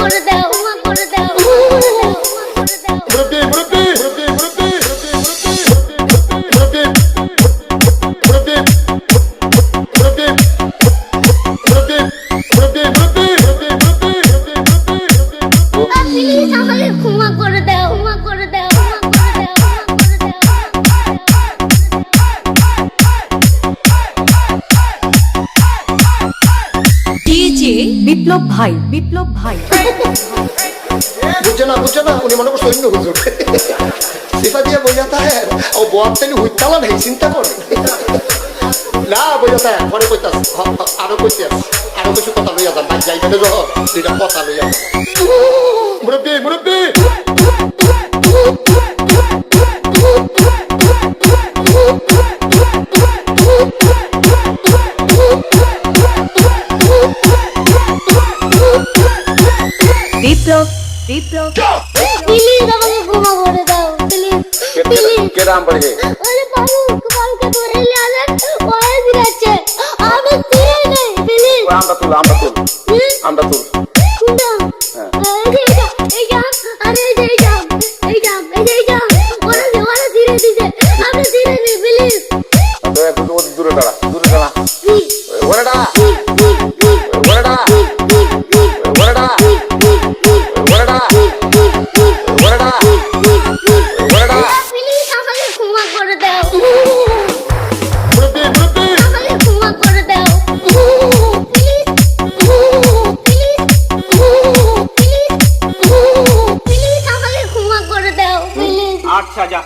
করে দাও করে দাও বিপ্লব ভাই বিপ্লব ভাই। বুঝছে না বুঝছে না, উনি মনে করছে অন্য হুজুর। সিফা দিয়ে বইয়া হ্যাঁ ও বোয়ার থেকে হুইতালা নেই, চিন্তা কর। না বইয়া হ্যাঁ পরে কইতাস আরও কইতে আরও কিছু কথা লইয়া যান বাদ যাই না যখন দুইটা কথা লইয়া মুরব্বী, মুরব্বি! বিপ্লব বিপ্লব প্লিজ আমাকে ক্ষমা করে দাও প্লিজ প্লিজ কে দূরে দাঁড়া দূরে দাঁড়া। ওরে দাঁড়া। 下架